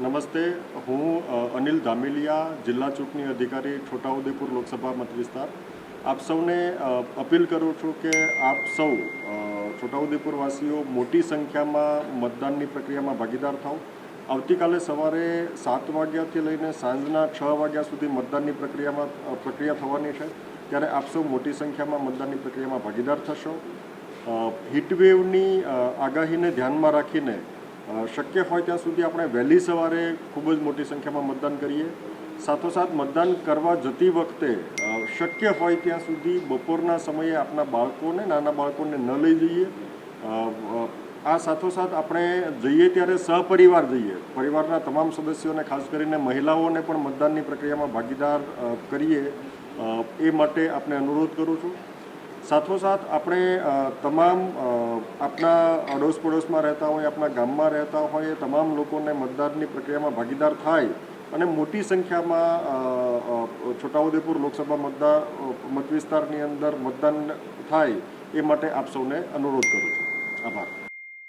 નમસ્તે. હું અનિલ ધામેલિયા, જિલ્લા ચૂંટણી અધિકારી, છોટાઉદેપુર લોકસભા મતવિસ્તાર. આપ સૌને અપીલ કરું છું કે આપ સૌ છોટાઉદેપુરવાસીઓ મોટી સંખ્યામાં મતદાનની પ્રક્રિયામાં ભાગીદાર થાઓ આવતીકાલે સવારે સાત વાગ્યાથી લઈને સાંજના છ વાગ્યા સુધી મતદાનની પ્રક્રિયામાં પ્રક્રિયા થવાની છે. ત્યારે આપ સૌ મોટી સંખ્યામાં મતદાનની પ્રક્રિયામાં ભાગીદાર થશો. હીટવેવની આગાહીને ધ્યાનમાં રાખીને શક્ય હોય ત્યાં સુધી આપણે વહેલી સવારે ખૂબ જ મોટી સંખ્યામાં મતદાન કરીએ. સાથોસાથ મતદાન કરવા જતી વખતે શક્ય હોય ત્યાં સુધી બપોરના સમયે આપણા બાળકોને, નાના બાળકોને ન લઈ જઈએ. આ સાથોસાથ આપણે જઈએ ત્યારે સહપરિવાર જઈએ. પરિવારના તમામ સદસ્યોને, ખાસ કરીને મહિલાઓને પણ મતદાનની પ્રક્રિયામાં ભાગીદાર કરીએ. એ માટે આપને અનુરોધ કરું છું. સાથોસાથ આપણે તમામ આપણા અડોશ પડોશમાં રહેતા હોય આપણા ગામમાં રહેતા હોય તમામ લોકોને મતદાનની પ્રક્રિયામાં ભાગીદાર થાય અને મોટી સંખ્યામાં છોટાઉદેપુર લોકસભા મતદાર મત વિસ્તારની અંદર મતદાન થાય એ માટે આપ સૌને અનુરોધ કરું છું. આભાર.